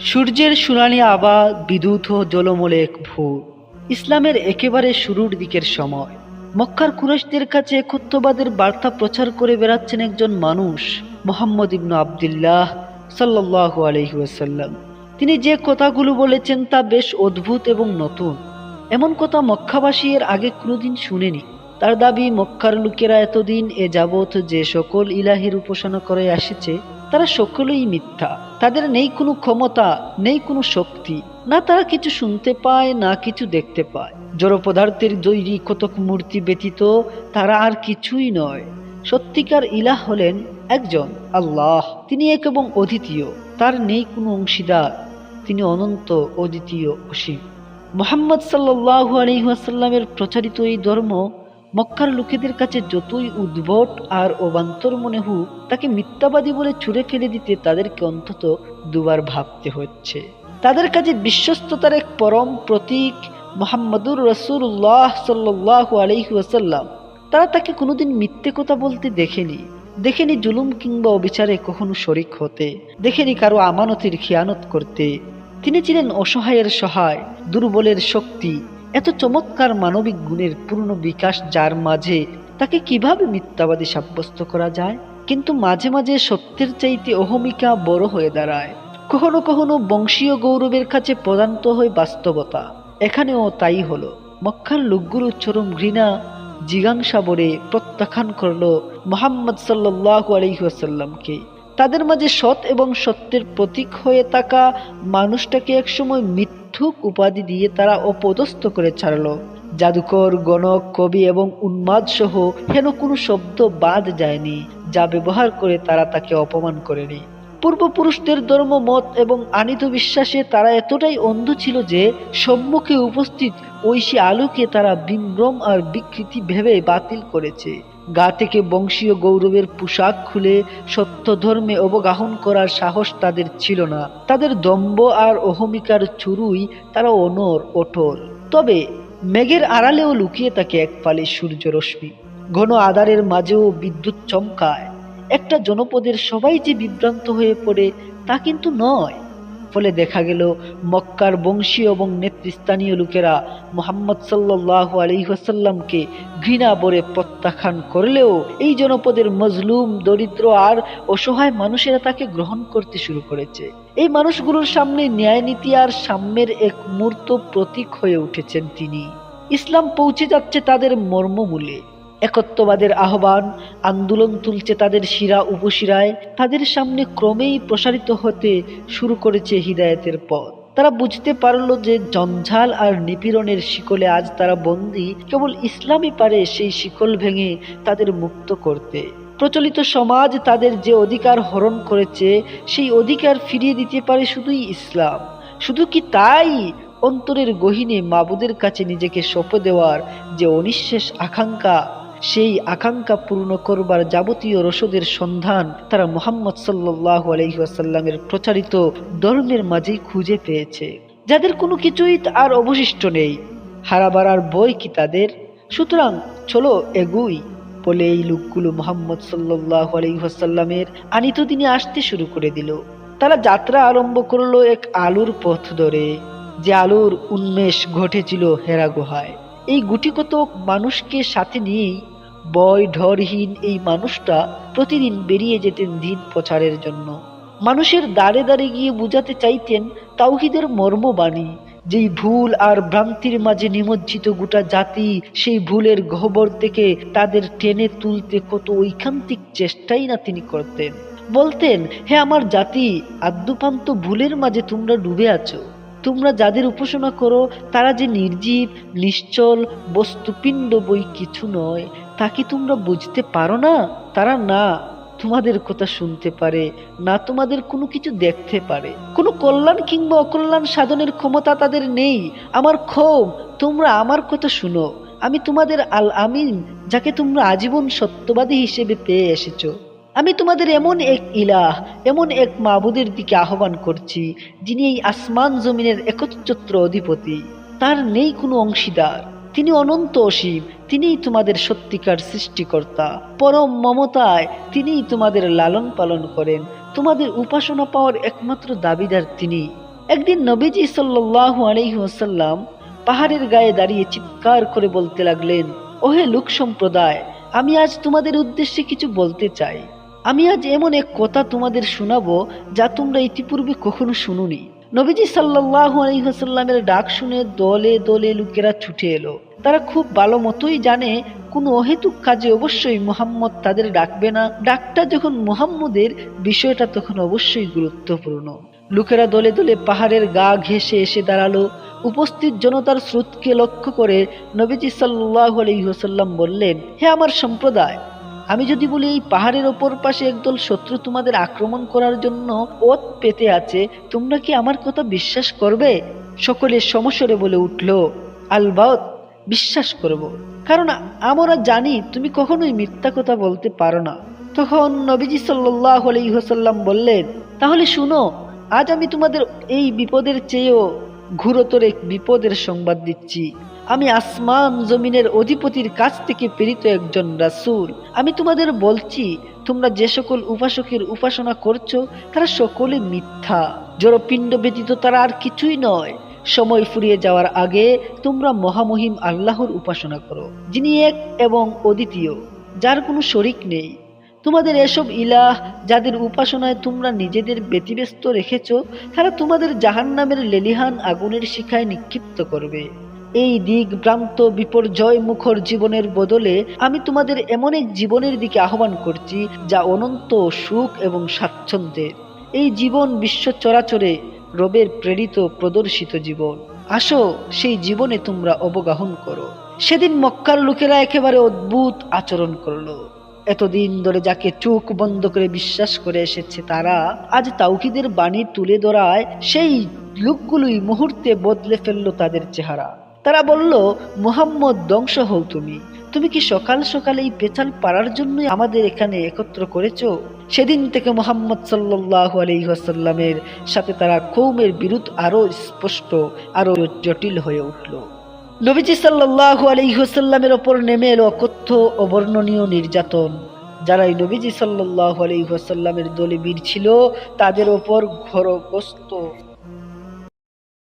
সূর্যের সোনালি আবা বিদ্যুৎ ও জলমলে এক ভোর ইসলামের একেবারে শুরুর দিকের সময়। মক্কার কুরাইশদের কাছে একত্ববাদের বার্তা প্রচার করে বেড়াচ্ছেন একজন মানুষ, মোহাম্মদ ইবনু আবদুল্লাহ সাল্লাল্লাহু আলাইহি ওয়াসাল্লাম। তিনি যে কথাগুলো বলেছেন তা বেশ অদ্ভুত এবং নতুন। এমন কথা মক্কাবাসী এর আগে কোনোদিন শুনেনি। তার দাবি, মক্কার লোকেরা এতদিন এ যাবৎ যে সকল ইলাহির উপাসনা করে আসছে, তারা সকলেই মিথ্যা। তাদের নেই কোনো ক্ষমতা, নেই কোনো শক্তি। না তারা কিছু শুনতে পায়, না কিছু দেখতে পায়। জড় পদার্থের তৈরি কতক মূর্তি ব্যতীত তারা আর কিছুই নয়। সত্যিকার ইলাহ হলেন একজন, আল্লাহ। তিনি এক এবং অদ্বিতীয়। তার নেই কোনো অংশীদার। তিনি অনন্ত, অদ্বিতীয়, অসীম। মোহাম্মদ সাল্লাহ আলহিহাসাল্লামের প্রচারিত এই ধর্ম মক্কার লোকেদের কাছে যতই উদ্ভট আর অবান্তর মনে হোক তাকে মিথ্যাবাদী বলে ছুঁড়ে ফেলে দিতে তাদেরকে অন্তত দুবার ভাবতে হচ্ছে। তাদের কাছে বিশ্বস্ততার এক পরম প্রতীক মোহাম্মদুর রসুল্লাহ সাল্লাহ আলহি ওয়াসাল্লাম। তারা তাকে কোনোদিন মিথ্যে কথা বলতে দেখেনি। দেখেনি জুলুম কিংবা অবিচারে কখনো শরিক হতে। দেখেনি কারও আমানতের খিয়ানত করতে। তিনি ছিলেন অসহায়ের সহায়, দুর্বলের শক্তি এত চমৎকার মানবিক গুণের পূর্ণ বিকাশ যার মাঝে তাকে কীভাবে মিথ্যাবাদী সাব্যস্ত করা যায়? কিন্তু মাঝে মাঝে সত্যের চাইতে অহমিকা বড় হয়ে দাঁড়ায়। কখনো কখনো বংশীয় গৌরবের কাছে প্রদান্ত হয় বাস্তবতা। এখানেও তাই হলো। মক্কার লোকগুলো চরম ঘৃণা, জিজ্ঞাসা বলে প্রত্যাখ্যান করল মোহাম্মদ সাল্লাহ আলহিহাসাল্লামকে তাদের মাঝে সৎ এবং সত্যের প্রতীক হয়ে থাকা মানুষটাকে একসময় মিথ্যুক উপাধি দিয়ে তারা অপদস্থ করে ছাড়লো। জাদুকর, গণক, কবি এবং উন্মাদ সহ হেন কোনো শব্দ বাদ যায়নি, যা ব্যবহার করে তারা তাকে অপমান করেনি। পূর্বপুরুষদের ধর্ম, মত এবং আনিত বিশ্বাসে তারা এতটাই অন্ধ ছিল যে সম্মুখে উপস্থিত ঐশী আলোকে তারা বিম্রম আর বিকৃতি ভেবে বাতিল করেছে। গা থেকে বংশীয় গৌরবের পোশাক খুলে সত্য ধর্মে অবগাহন করার সাহস তাদের ছিল না। তাদের দম্ব আর অহমিকার চুরুই তারা অনর অটল। তবে মেঘের আড়ালেও লুকিয়ে থাকে এক ফালি সূর্য রশ্মি। ঘন আধারের মাঝেও বিদ্যুৎ চমকায়। একটা জনপদের সবাই যে বিভ্রান্ত হয়ে পড়ে তা কিন্তু নয়। ফলে দেখা গেল, মক্কার বংশীয় এবং নেতৃস্থানীয় লোকেরা মোহাম্মদ সাল্লাহ আলহিহাসাল্লামকে ঘৃণা বরে প্রত্যাখ্যান করলেও এই জনপদের মজলুম, দরিদ্র আর অসহায় মানুষেরা তাকে গ্রহণ করতে শুরু করেছে। এই মানুষগুলোর সামনে ন্যায় নীতি আর সাম্যের এক মূর্ত প্রতীক হয়ে উঠেছেন তিনি। ইসলাম পৌঁছে যাচ্ছে তাদের মর্মমূলে। একত্ববাদের আহ্বান, আন্দোলন তুলছে তাদের শিরা উপশিরায়, তাদের সামনে ক্রমেই প্রসারিত হতে শুরু করেছে হৃদায়তের পথ। তারা বুঝতে পারল যে জঞ্জাল আর নিপীড়নের শিকলে আজ তারা বন্দী, কেবল ইসলামই পারে সেই শিকল ভেঙে তাদের মুক্ত করতে। প্রচলিত সমাজ তাদের যে অধিকার হরণ করেছে, সেই অধিকার ফিরিয়ে দিতে পারে শুধুই ইসলাম। শুধু কি তাই? অন্তরের গহিনে মাবুদের কাছে নিজেকে সঁপে দেওয়ার যে অনিঃশেষ আকাঙ্ক্ষা সেই আকাঙ্ক্ষা পূর্ণ করবার যাবতীয় রসদের সন্ধান তারা মোহাম্মদ সাল্লাহ আলহিহাসাল্লামের প্রচারিত ধর্মের মাঝেই খুঁজে পেয়েছে। যাদের কোনো কিছুই আর অবশিষ্ট নেই। হারাবারার বই কি তাদের? সুতরাং চলো এগুই। বলে এই লোকগুলো মোহাম্মদ সাল্লাহ আলহিহাসাল্লামের আনিত দিনে আসতে শুরু করে দিল। তারা যাত্রা আরম্ভ করল এক আলুর পথ ধরে। যে আলোর উন্মেষ ঘটেছিল হেরা গুহায়। এই গুটিকত মানুষকে সাথে নিয়েই বয় ঢরহীন এই মানুষটা প্রতিদিন বেরিয়ে যেতেন দিন প্রচারের জন্য। মানুষের দাঁড়ে দাঁড়ে গিয়ে বুঝাতে চাইতেন তাওহিদের মর্মবাণী, যেই ভুল আর ভ্রান্তির মাঝে নিমজ্জিত গোটা জাতি সেই ভুলের গহ্বর থেকে তাদের টেনে তুলতে কত ঐকান্তিক চেষ্টাই না তিনি করতেন। বলতেন, হে আমার জাতি, আদ্যপান্ত ভুলের মাঝে তোমরা ডুবে আছো। তোমরা যাদের উপাসনা করো, তারা যে নির্জীব, নিশ্চল, বস্তুপিণ্ড বই কিছু নয়, তা কি তোমরা বুঝতে পারো না? তারা না, তোমাদের কথা শুনতে পারে, না তোমাদের কোনো কিছু দেখতে পারে। কোনো কল্যাণ কিংবা অকল্যাণ সাধনের ক্ষমতা তাদের নেই। আমার ক্ষোভ, তোমরা আমার কথা শুনো। আমি তোমাদের আল আমিন যাকে তোমরা আজীবন সত্যবাদী হিসেবে পেয়ে এসেছ। আমি তোমাদের এমন এক ইলাহ, এমন এক মাবুদের দিকে আহ্বান করছি, যিনি এই আসমান জমিনের একচ্ছত্র অধিপতি। তার নেই কোনো অংশীদার। তিনি অনন্ত অসীম, তিনিই তোমাদের সত্যিকার সৃষ্টিকর্তা। পরম মমতায় তিনিই তোমাদের লালন পালন করেন। তোমাদের উপাসনা পাওয়ার একমাত্র দাবিদার তিনি। একদিন নবীজি সাল্লাল্লাহু আলাইহি ওয়াসাল্লাম পাহাড়ের গায়ে দাঁড়িয়ে চিৎকার করে বলতে লাগলেন, ওহে লোক সম্প্রদায় আমি আজ তোমাদের উদ্দেশ্যে কিছু বলতে চাই। আমি আজ এমন এক কথা তোমাদের শোনাবো যা তোমরা ইতিপূর্বে কখনো শুনুনি। নবীজি সাল্লাল্লাহু আলাইহি ওয়াসাল্লামের ডাক শুনে দলে দলে লোকেরা ছুটে এলো। তারা খুব ভালো মতোই জানে, কোনো অহেতুক কাজে অবশ্যই মোহাম্মদ তাদের ডাকবে না। ডাকটা যখন মোহাম্মদের, বিষয়টা তখন অবশ্যই গুরুত্বপূর্ণ। লোকেরা দলে দলে পাহাড়ের গা ঘেঁষে এসে দাঁড়াল। উপস্থিত জনতার স্রোতকে লক্ষ্য করে নবীজি সাল্লাহ আলহিহসাল্লাম বললেন, হে আমার সম্প্রদায় আমি যদি বলি এই পাহাড়ের ওপর পাশে একদল শত্রু তোমাদের আক্রমণ করার জন্য ওত পেতে আছে, তোমরা কি আমার কথা বিশ্বাস করবে? সকলে সমস্বরে বলে উঠল, আলবাত, বিশ্বাস করব। কারণ আমরা জানি তুমি কখনোই মিথ্যা কথা বলতে পারো না। তখন নবীজি সাল্লাহ আলহিহসাল্লাম বললেন, তাহলে শুনো, আজ আমি তোমাদের এই বিপদের চেয়েও ঘুরতর এক বিপদের সংবাদ দিচ্ছি। আমি আসমান জমিনের অধিপতির কাছ থেকে প্রেরিত একজন রাসূল। আমি তোমাদের বলছি, তোমরা যে সকল উপাসকের উপাসনা করছ, তারা সকলে মিথ্যা। জড়পিণ্ড ব্যতীত তারা আর কিছুই নয়। সময় ফুরিয়ে যাওয়ার আগে তোমরা মহামহিম আল্লাহর উপাসনা করো, যিনি এক এবং অদ্বিতীয়, যার কোনো শরিক নেই। তোমাদের এসব ইলাহ, যাদের উপাসনায় তোমরা নিজেদের ব্যতিব্যস্ত রেখেছ, তারা তোমাদের জাহান্নামের লেলিহান আগুনের শিখায় নিক্ষিপ্ত করবে। এই দিক ভ্রান্ত বিপর্যয় মুখর জীবনের বদলে আমি তোমাদের এমন এক জীবনের দিকে আহ্বান করছি, যা অনন্ত সুখ এবং স্বাচ্ছন্দ্যের এই জীবন বিশ্ব চরাচরে রবের প্রেরিত প্রদর্শিত জীবন। আসো, সেই জীবনে তোমরা অবগাহন করো। সেদিন মক্কার লোকেরা একেবারে অদ্ভুত আচরণ করল। এতদিন ধরে যাকে চোখ বন্ধ করে বিশ্বাস করে এসেছে তারা, আজ তাওকিদের বাণী তুলে ধরায় সেই লোকগুলোই মুহূর্তে বদলে ফেলল তাদের চেহারা। তারা বলল, মুহাম্মদ, ধ্বংস হও তুমি। তুমি কি সকাল সকাল এই পেচাল পাড়ার জন্যই আমাদের এখানে একত্র করেছ? সেদিন থেকে মোহাম্মদ সাল্লাহ আলহিহাসাল্লামের সাথে তারা কৌমের বিরুদ্ধ আরও স্পষ্ট, আরও জটিল হয়ে উঠল। নবীজি সাল্লাহ আলহিহাসাল্লামের ওপর নেমে এলো অকথ্য অবর্ণনীয় নির্যাতন। যারা এই নবীজি সাল্লাহ আলহিহাসাল্লামের দলে বীর ছিল, তাদের ওপর ঘরগ্রস্ত